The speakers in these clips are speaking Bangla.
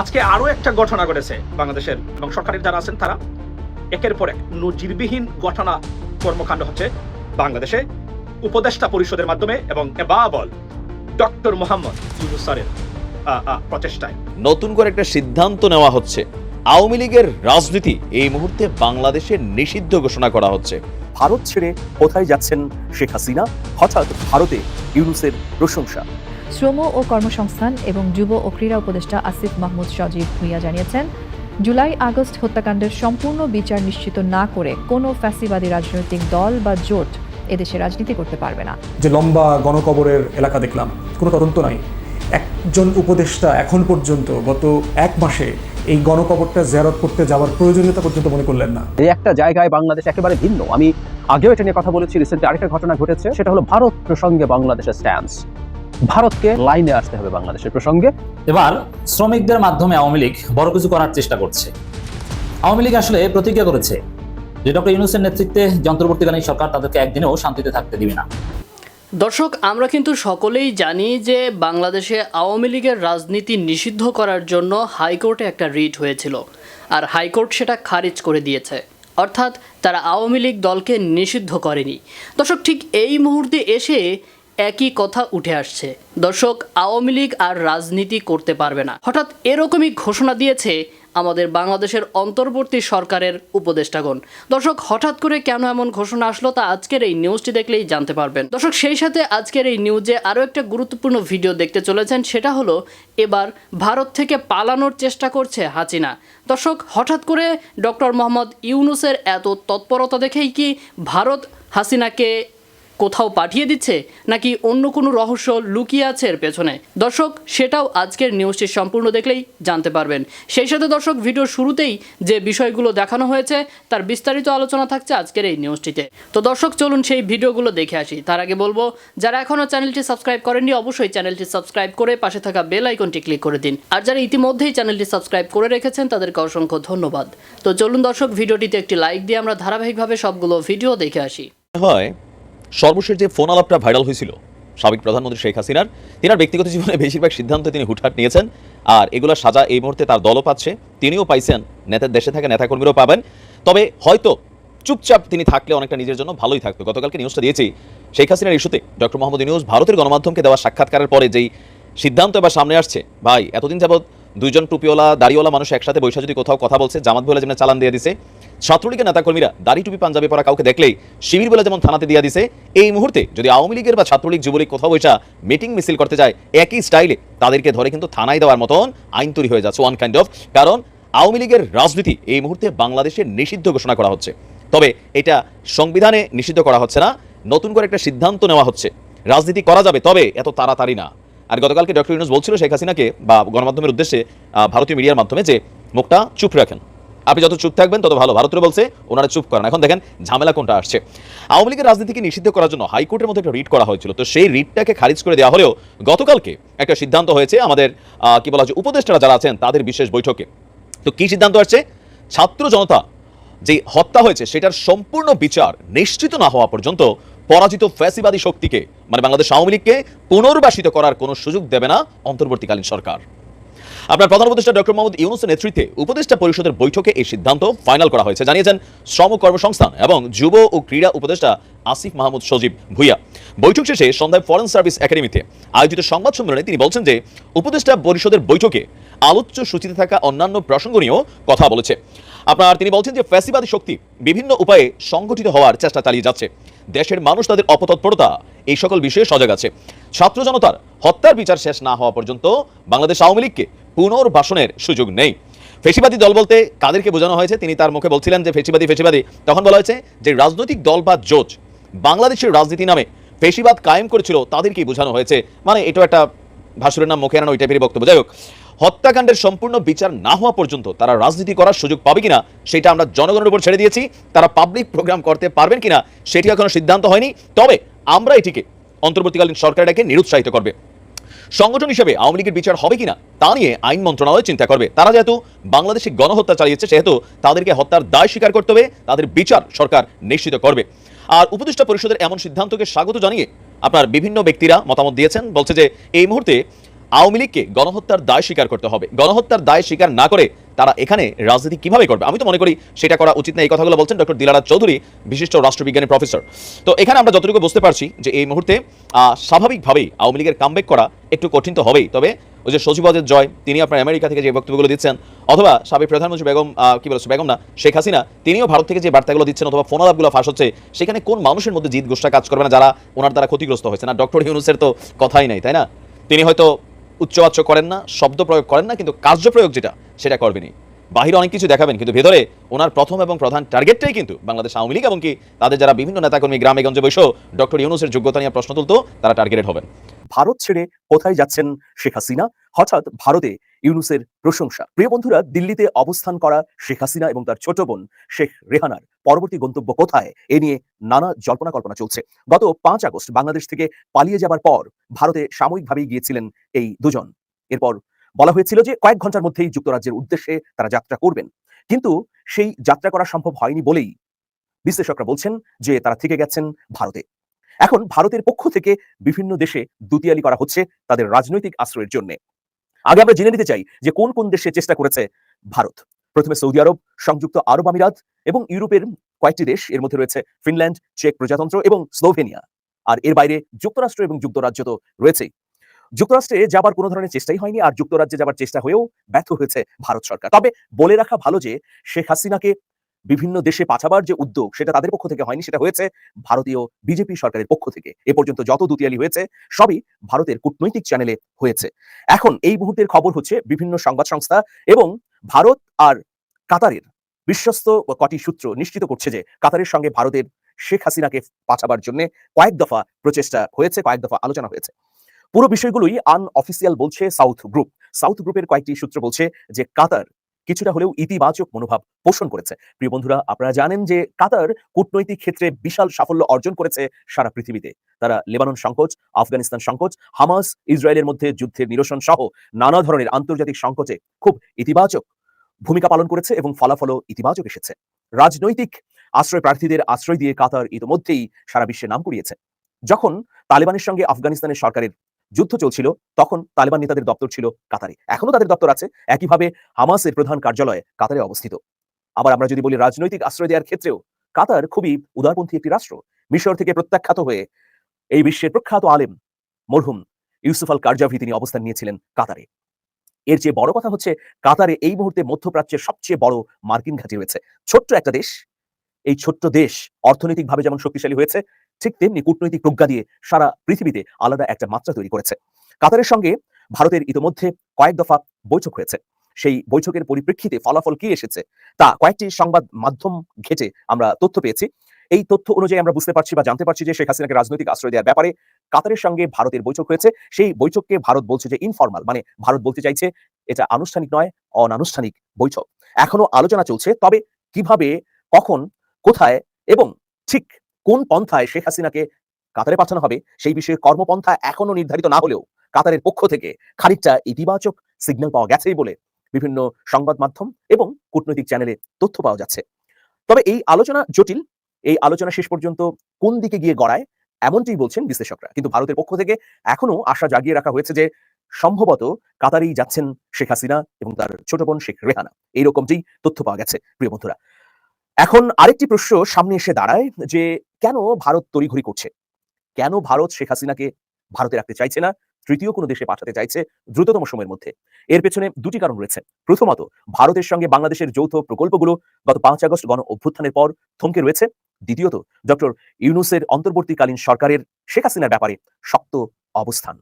আজকে আরও একটা ঘটনা ঘটেছে বাংলাদেশের এবং সরকারের যারা আছেন তারা। একের পর এক নজিরবিহীন ঘটনা কর্মকাণ্ড হচ্ছে বাংলাদেশে উপদেষ্টা পরিষদের মাধ্যমে এবং এবাবল ডক্টর মোহাম্মদ ইউনুস স্যারের প্রচেষ্টায়। নতুন করে একটা সিদ্ধান্ত নেওয়া হচ্ছে। আওয়ামী লীগের রাজনীতি এই মুহূর্তে বাংলাদেশে নিষিদ্ধ ঘোষণা করা হচ্ছে। ভারত ছেড়ে কোথায় যাচ্ছেন শেখ হাসিনা? হঠাৎ ভারতে ইউনুসের প্রশংসা। শ্রম ও কর্মসংস্থান এবং যুব ও ক্রীড়া উপদেষ্টা আসিফ মাহমুদ সজীব ভুইয়া জানিয়েছেন জুলাই আগস্ট হত্যাকাণ্ডের সম্পূর্ণ বিচার নিশ্চিত না করে কোনো ফ্যাসিবাদী রাজনৈতিক দল বা জোট এদেশে রাজনীতি করতে পারবে না। যে লম্বা গণকবরের এলাকা দেখলাম কোনো তদন্ত নাই। একজন উপদেষ্টা এখন পর্যন্ত গত এক মাসে এই গণকবরটা জেরত করতে যাওয়ার প্রয়োজনীয়তা পর্যন্ত মনে করলেন না। এই একটা জায়গায় বাংলাদেশ একেবারে ভিন্ন। আমি আগেও এটা নিয়ে কথা বলেছি রিসেন্টলি আরেকটা ঘটনা ঘটেছে সেটা হলো ভারত প্রসঙ্গে বাংলাদেশের স্ট্যান্স ভারতকে লাইনে আসতে হবে বাংলাদেশের প্রসঙ্গে। এবার শ্রমিকদের মাধ্যমে আওয়ামী লীগ বড় কিছু করার চেষ্টা করছে। আওয়ামী লীগ আসলে প্রতিজ্ঞা করেছে যে ডক্টর ইউনুসের নেতৃত্বে যে অন্তর্বর্তীকালীন সরকার তাদেরকে একদিনেও শান্তিতে থাকতে দিবে না। দর্শক আমরা কিন্তু সকলেই জানি যে বাংলাদেশে আওয়ামী লীগের রাজনীতি নিষিদ্ধ করার জন্য হাইকোর্টে একটা রিট হয়েছিল আর হাইকোর্ট সেটা খারিজ করে দিয়েছে। অর্থাৎ তারা আওয়ামী লীগ দলকে নিষিদ্ধ করেনি। দর্শক ঠিক এই মুহূর্তে এসে একই কথা উঠে আসছে। দর্শক, আওয়ামী লীগ আর রাজনীতি করতে পারবে না। হঠাৎ এরকমই ঘোষণা দিয়েছে আমাদের বাংলাদেশের অন্তর্বর্তী সরকারের উপদেষ্টাগণ। দর্শক, হঠাৎ করে কেন এমন ঘোষণা আসলো তা আজকের এই নিউজটি দেখলেই জানতে পারবেন। দর্শক, সেই সাথে আজকের এই নিউজে আরও একটা গুরুত্বপূর্ণ ভিডিও দেখতে চলেছেন। সেটা হলো, এবার ভারত থেকে পালানোর চেষ্টা করছে হাসিনা। দর্শক, হঠাৎ করে ডক্টর মোহাম্মদ ইউনুসের এত তৎপরতা দেখেই কি ভারত হাসিনাকে কোথাও পাঠিয়ে দিচ্ছে নাকি অন্য কোনো রহস্য লুকিয়ে আছে এর পেছনে? দর্শক, সেটাও আজকের নিউজটি সম্পূর্ণ দেখলেই জানতে পারবেন। সেই সাথে দর্শক ভিডিওর শুরুতেই যে বিষয়গুলো দেখানো হয়েছে, তার বিস্তারিত আলোচনা থাকছে আজকের এই নিউজটিতে। তো দর্শক, চলুন সেই ভিডিওগুলো দেখে আসি। তার আগে বলব, যারা এখনও চ্যানেলটি সাবস্ক্রাইব করেননি, অবশ্যই চ্যানেলটি সাবস্ক্রাইব করে পাশে থাকা বেল আইকনটি ক্লিক করে দিন। আর যারা ইতিমধ্যেই চ্যানেলটি সাবস্ক্রাইব করে রেখেছেন, তাদেরকে অসংখ্য ধন্যবাদ। তো চলুন দর্শক, ভিডিওটিতে একটি লাইক দিয়ে আমরা ধারাবাহিকভাবে সবগুলো ভিডিও দেখে আসি। হয় সর্বশেষ যে ফোন আলাপটা ভাইরাল হয়েছিল, সাবেক প্রধানমন্ত্রী শেখ হাসিনার, তিনার ব্যক্তিগত জীবনে বেশিরভাগ সিদ্ধান্ত তিনি হুটহাট নিয়েছেন। আর এগুলোর সাজা এই মুহূর্তে তার দলও পাচ্ছে, তিনিও পাইছেন নেতার দেশে থাকা নেতাকর্মীরাও পাবেন। তবে হয়তো চুপচাপ তিনি থাকলে অনেকটা নিজের জন্য ভালোই থাকতো। গতকালকে নিউজটা দিয়েছি, শেখ হাসিনার ইস্যুতে ডক্টর মোহাম্মদ ইউনুস ভারতের গণমাধ্যমকে দেওয়া সাক্ষাৎকারের পরে যেই সিদ্ধান্ত এবার সামনে আসছে, ভাই, এতদিন যাবৎ দুইজন টুপিওয়ালা, দাড়িওয়ালা মানুষ একসাথে বৈশা যদি কোথাও কথা বলছে, জামাত বলে যেমন চালান দিয়ে দিছে ছাত্রলীগের নেতাকর্মীরা দাড়ি টুপি পাঞ্জাবি পরা কাউকে দেখলেই শিবির বলে যেমন থানাতে দিয়ে দিছে, এই মুহূর্তে যদি আওয়ামী লীগের বা ছাত্রলীগ যুবলীগ কোথাও বৈশা মিটিং মিছিল করতে যায়, একই স্টাইলে তাদেরকে ধরে কিন্তু থানায় দেওয়ার মতন আইন তৈরি হয়ে যাচ্ছে ওয়ান কাইন্ড অফ কারণ আওয়ামী লীগের রাজনীতি এই মুহূর্তে বাংলাদেশে নিষিদ্ধ ঘোষণা করা হচ্ছে। তবে এটা সংবিধানে নিষিদ্ধ করা হচ্ছে না, নতুন করে একটা সিদ্ধান্ত নেওয়া হচ্ছে। রাজনীতি করা যাবে, তবে এত তাড়াতাড়ি না। আর গতকালকে ডক্টর ইউনুস বলছিল শেখ হাসিনাকে বা গণমাধ্যমের উদ্দেশ্যে ভারতীয় মিডিয়ার মাধ্যমে যে, মুখটা চুপ রাখেন। আপনি যত চুপ থাকবেন, তত ভালো। ভারতের বলছে, ওনারা চুপ করেন। এখন দেখেন, ঝামেলা কোনটা আসছে। আওয়ামী লীগের রাজনীতিকে নিষিদ্ধ করার জন্য হাইকোর্টের মধ্যে একটা রিট করা হয়েছিল। তো সেই রিটটাকে খারিজ করে দেওয়া হলেও গতকালকে একটা সিদ্ধান্ত হয়েছে আমাদের কি বলা হচ্ছে, উপদেষ্টারা যারা আছেন, তাদের বিশেষ বৈঠকে। তো কি সিদ্ধান্ত আসছে? ছাত্র জনতা যে হত্যা হয়েছে, সেটার সম্পূর্ণ বিচার নিশ্চিত না হওয়া পর্যন্ত পরাজিত ফ্যাসিবাদী শক্তিকে মানে বাংলাদেশ আওয়ামী লীগকে পুনর্বাসিত করার কোনো সুযোগ দেবে না অন্তর্বর্তীকালীন সরকার। আপনার প্রধান উপদেষ্টা ডক্টর মোহাম্মদ ইউনুসের নেতৃত্বে উপদেষ্টা পরিষদের বৈঠকে এই সিদ্ধান্ত ফাইনাল করা হয়েছে। জানিয়েছেন শ্রম কর্মসংস্থান এবং যুব ও ক্রীড়া উপদেষ্টা আসিফ মাহমুদ সজীব ভুইয়া। বৈঠক শেষে সন্ধ্যায় ফরেন সার্ভিস একাডেমিতে আয়োজিত সংবাদ সম্মেলনে তিনি বলছেন যে, উপদেষ্টা পরিষদের বৈঠকে আলোচ্য সূচিতে থাকা অন্যান্য প্রসঙ্গ নিয়েও কথা বলেছে। আপনার তিনি বলছেন যে, ফ্যাসিবাদী শক্তি বিভিন্ন উপায়ে সংগঠিত হওয়ার চেষ্টা চালিয়ে যাচ্ছে। দেশের মানুষ তাদের অপতৎপরতা, এই সকল বিষয়ে সজাগ আছে। ছাত্র জনতার হত্যার বিচার শেষ না হওয়া পর্যন্ত বাংলাদেশ আওয়ামী লীগকে পুনর্বাসনের সুযোগ নেই। ফেসিবাদী দল বলতে কাদেরকে বোঝানো হয়েছে? তিনি তার মুখে বলছিলেন যে ফেসিবাদী ফেসিবাদী। তখন বলা হয়েছে যে রাজনৈতিক দল বা জোট বাংলাদেশের রাজনীতি নামে ফেসিবাদ কায়েম করেছিল, তাদেরকেই বোঝানো হয়েছে। মানে এটা একটা ভাসুরের নাম মুখে আনানো ওই টাইপের বক্তব্য। যাই হোক, হত্যাকাণ্ডের সম্পূর্ণ বিচার না হওয়া পর্যন্ত তারা রাজনীতি করার সুযোগ পাবে কিনা, সেটা আমরা জনগণের উপর ছেড়ে দিয়েছি। তারা পাবলিক প্রোগ্রাম করতে পারবেন কিনা, সেটি এখনও সিদ্ধান্ত হয়নি। তবে আমরা এটিকে অন্তর্বর্তীকালীন সরকারটাকে নিরুৎসাহিত করবে। সংগঠন হিসেবে আওয়ামী লীগের বিচার হবে কিনা তা নিয়ে আইন মন্ত্রণালয় চিন্তা করবে। তারা যেহেতু বাংলাদেশে গণহত্যা চালিয়েছে, সেহেতু তাদেরকে হত্যার দায় স্বীকার করতে হবে, তাদের বিচার সরকার নিশ্চিত করবে। আর উপদেষ্টা পরিষদের এমন সিদ্ধান্তকে স্বাগত জানিয়ে আপনার বিভিন্ন ব্যক্তিরা মতামত দিয়েছেন, বলছে যে এই মুহূর্তে আওয়ামী লীগকে গণহত্যার দায় স্বীকার করতে হবে। গণহত্যার দায় স্বীকার না করে তারা এখানে রাজনীতি কীভাবে করবে? আমি তো মনে করি সেটা করা উচিত না। এই কথাগুলো বলছেন ডক্টর দিলারাজ চৌধুরী, বিশিষ্ট রাষ্ট্রবিজ্ঞানী প্রফেসর। তো এখানে আমরা যতটুকু বুঝতে পারছি যে এই মুহূর্তে স্বাভাবিকভাবেই আওয়ামী লীগের কামব্যাক করা একটু কঠিন তো হবেই। তবে ওই যে সচিবাদের জয়, তিনি আপনার আমেরিকা থেকে যে বক্তব্যগুলো দিচ্ছেন, অথবা সাবেক প্রধানমন্ত্রী বেগম কি বলছে বেগম না, শেখ হাসিনা, তিনিও ভারত থেকে যে বার্তাগুলো দিচ্ছেন, অথবা ফোন আলাপগুলো ফাঁস হচ্ছে, সেখানে কোন মানুষের মধ্যে জিত গোষ্ঠা কাজ করবে না যারা ওনার দ্বারা ক্ষতিগ্রস্ত হয়েছে? না, ডক্টর ইউনুসের তো কথাই নাই, তাই না? তিনি হয়তো উচ্চবাচ্য করেন না শব্দ প্রয়োগ করেন না কিন্তু কার্য প্রয়োগ যেটা সেটা করবেনি বাহিরে অনেক কিছু দেখাবেন, কিন্তু ভেতরে ওনার প্রথম এবং প্রধান টার্গেটটাই কিন্তু বাংলাদেশ আওয়ামী লীগ এবং কি তাদের যারা বিভিন্ন নেতাকর্মী গ্রামে গঞ্জে বসেও ডক্টর ইউনুসের যোগ্যতা নিয়ে প্রশ্ন তুলতো, তারা টার্গেটেড হবেন। ভারত ছেড়ে কোথায় যাচ্ছেন শেখ হাসিনা? হঠাৎ ভারতে ইউনুসের প্রশংসা। প্রিয় বন্ধুরা, দিল্লিতে অবস্থান করা শেখ হাসিনা এবং তার ছোট বোন শেখ রেহানার পরবর্তী গন্তব্য কোথায়? এ নিয়ে নানা জল্পনা কল্পনা চলছে। গত পাঁচ আগস্ট বাংলাদেশ থেকে পালিয়ে যাবার পর ভারতে সাময়িকভাবেই গিয়েছিলেন এই দুজন। এরপর বলা হয়েছিল যে কয়েক ঘণ্টার মধ্যেই যুক্তরাজ্যের উদ্দেশ্যে তারা যাত্রা করবেন। কিন্তু সেই যাত্রা করা সম্ভব হয়নি বলেই বিশ্লেষকরা বলছেন যে তারা থেকে গেছেন ভারতে। এখন ভারতের পক্ষ থেকে বিভিন্ন দেশে দুতিয়ালি করা হচ্ছে তাদের রাজনৈতিক আশ্রয়ের জন্য। আগে আমরা জেনে নিতে চাই যে কোন কোন দেশে চেষ্টা করেছে ভারত। প্রথমে সৌদি আরব, সংযুক্ত আরব আমিরাত এবং ইউরোপের কয়েকটি দেশ, এর মধ্যে রয়েছে ফিনল্যান্ড, চেক প্রজাতন্ত্র এবং স্লোভেনিয়া। আর এর বাইরে যুক্তরাষ্ট্র এবং যুক্তরাজ্য তো রয়েছেই। যুক্তরাষ্ট্রে যাবার কোনো ধরনের চেষ্টাই হয়নি আর যুক্তরাজ্যে যাবার চেষ্টা হয়েও ব্যর্থ হয়েছে ভারত সরকার। তবে বলে রাখা ভালো যে, শেখ হাসিনাকে বিভিন্ন দেশে পাঠাবার যে উদ্যোগ সেটা তাদের পক্ষ থেকে হয়নি, সেটা হয়েছে ভারতীয় বিজেপি সরকারের পক্ষ থেকে। এ পর্যন্ত যত দুতিয়ালি হয়েছে, সবই ভারতের কূটনৈতিক চ্যানেলে হয়েছে। এখন এই মুহূর্তের খবর হচ্ছে বিভিন্ন সংবাদ সংস্থা এবং ভারত আর কাতারের বিশ্বস্ত কটি সূত্র নিশ্চিত করছে যে, কাতারের সঙ্গে ভারতের শেখ হাসিনাকে পাঠাবার জন্য কয়েক দফা প্রচেষ্টা হয়েছে, কয়েক দফা আলোচনা হয়েছে। পুরো বিষয়গুলোই আনঅফিসিয়াল বলছে সাউথ গ্রুপ সাউথ গ্রুপের কয়েকটি সূত্র বলছে যে কাতার কিছুটা হলেও ইতিবাচক মনোভাব পোষণ করেছে। প্রিয় বন্ধুরা, আপনারা জানেন যে কাতার কূটনৈতিক ক্ষেত্রে বিশাল সাফল্য অর্জন করেছে সারা পৃথিবীতে। তারা লেবানন সংকট আফগানিস্তান সংকট হামাস, ইসরায়েলের মধ্যে যুদ্ধের নিরসন সহ নানা ধরনের আন্তর্জাতিক সংকোচে খুব ইতিবাচক ভূমিকা পালন করেছে এবং ফলাফলও ইতিবাচক এসেছে। রাজনৈতিক আশ্রয় প্রার্থীদের আশ্রয় দিয়ে কাতার ইতোমধ্যেই সারা বিশ্বে নাম কুড়িয়েছে। যখন তালেবানের সঙ্গে আফগানিস্তানের সরকারের যুদ্ধ চলছিল, তখন তালেবান নেতাদের দপ্তর ছিল কাতারে। এখনও তাদের দপ্তর আছে, একইভাবে হামাসের প্রধান কার্যালয় কাতারে অবস্থিত। আবার আমরা যদি বলি রাজনৈতিক আশ্রয় দেওয়ার ক্ষেত্রেও, কাতার খুবই উদারপন্থী একটি রাষ্ট্র। মিশর থেকে প্রত্যাখ্যাত হয়ে এই বিশ্বের প্রখ্যাত আলেম মরহুম ইউসুফ আল কারজাভি তিনি অবস্থান নিয়েছিলেন কাতারে। এর চেয়ে বড় কথা হচ্ছে, কাতারে এই মুহূর্তে মধ্যপ্রাচ্যের সবচেয়ে বড় মার্কিন ঘাঁটি রয়েছে। ছোট্ট একটা দেশ, এই ছোট্ট দেশ অর্থনৈতিকভাবে যেমন শক্তিশালী হয়েছে ঠিক তেমনি কূটনৈতিক প্রজ্ঞা দিয়ে সারা পৃথিবীতে আলাদা একটা মাত্রা তৈরি করেছে। কাতারের সঙ্গে ভারতের ইতোমধ্যে কয়েক দফা বৈঠক হয়েছে। সেই বৈঠকের পরিপ্রেক্ষিতে ফলাফল কি এসেছে তা কয়েকটি সংবাদ মাধ্যম ঘেটে আমরা তথ্য পেয়েছি। এই তথ্য অনুযায়ী আমরা বুঝতে পারছি বা জানতে পারছি যে শেখ হাসিনাকে রাজনৈতিক আশ্রয় দেওয়ার ব্যাপারে কাতারের সঙ্গে ভারতের বৈঠক হয়েছে। সেই বৈঠককে ভারত বলছে যে ইনফরমাল মানে ভারত বলতে চাইছে এটা আনুষ্ঠানিক নয়, অনানুষ্ঠানিক বৈঠক। এখনও আলোচনা চলছে, তবে কীভাবে, কখন, কোথায় এবং ঠিক কোন পন্থায় শেখ হাসিনাকে কাতারে পাঠানো হবে সেই বিষয়ে কর্মপন্থা এখনও নির্ধারিত না হলেও কাতারের পক্ষ থেকে খানিকটা ইতিবাচক সিগন্যাল পাওয়া গেছেই বলে বিভিন্ন সংবাদ মাধ্যম এবং কূটনৈতিক চ্যানেলে তথ্য পাওয়া যাচ্ছে। তবে এই আলোচনা জটিল, এই আলোচনা শেষ পর্যন্ত কোন দিকে গিয়ে গড়ায় এমনটি বলছেন বিশ্লেষকরা। কিন্তু ভারতের পক্ষ থেকে এখনও আশা জাগিয়ে রাখা হয়েছে যে সম্ভবত কাতারেই যাচ্ছেন শেখ হাসিনা এবং তার ছোট বোন শেখ রেহানা। এইরকমটি তথ্য পাওয়া গেছে, প্রিয় বন্ধুরা। এখন আরেকটি প্রশ্ন সামনে এসে দাঁড়ায় যে কেন ভারত তড়িঘড়ি করছে? কেন ভারত শেখ হাসিনাকে ভারতে রাখতে চাইছে না? তৃতীয় কোনো দেশে পাঠাতে চাইছে দ্রুততম সময়ের মধ্যে। এর পেছনে দুটি কারণ রয়েছে। প্রথমত, ভারতের সঙ্গে বাংলাদেশের যৌথ প্রকল্পগুলো গত পাঁচ আগস্ট গণ অভ্যুত্থানের পর থমকে রয়েছে। দ্বিতীয়ত, ডক্টর ইউনুসের অন্তর্বর্তীকালীন সরকারের শেখ হাসিনার ব্যাপারে শক্ত অবস্থান।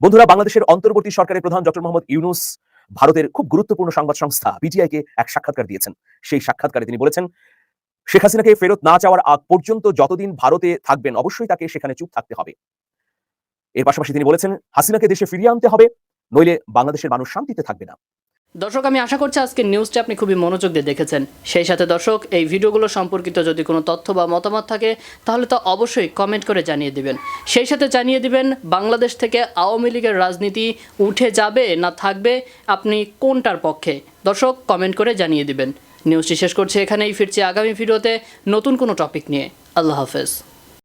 বন্ধুরা, বাংলাদেশের অন্তর্বর্তী সরকারের প্রধান ডক্টর মোহাম্মদ ইউনুস ভারতের খুব গুরুত্বপূর্ণ সংবাদ সংস্থা পিটিআইকে এক সাক্ষাৎকার দিয়েছেন। সেই সাক্ষাৎকারে তিনি বলেছেন শেখ হাসিনাকে ফেরত না চাওয়ার আগ পর্যন্ত যতদিন ভারতে থাকবেন, অবশ্যই তাকে সেখানে চুপ থাকতে হবে। এর পাশাপাশি তিনি বলেছেন, হাসিনাকে দেশে ফিরিয়ে আনতে হবে, নইলে বাংলাদেশের মানুষ শান্তিতে থাকবে না। দর্শক, আমি আশা করছি আজকের নিউজটা আপনি খুবই মনোযোগ দিয়ে দেখেছেন। সেই সাথে দর্শক, এই ভিডিওগুলো সম্পর্কিত যদি কোনো তথ্য বা মতামত থাকে, তাহলে তা অবশ্যই কমেন্ট করে জানিয়ে দিবেন। সেই সাথে জানিয়ে দিবেন, বাংলাদেশ থেকে আওয়ামী লীগের রাজনীতি উঠে যাবে না থাকবে, আপনি কোনটার পক্ষে? দর্শক কমেন্ট করে জানিয়ে দিবেন। নিউজটি শেষ করছে এখানেই ফিরছি। আগামী ভিডিওতে নতুন কোনো টপিক নিয়ে। আল্লাহ হাফেজ।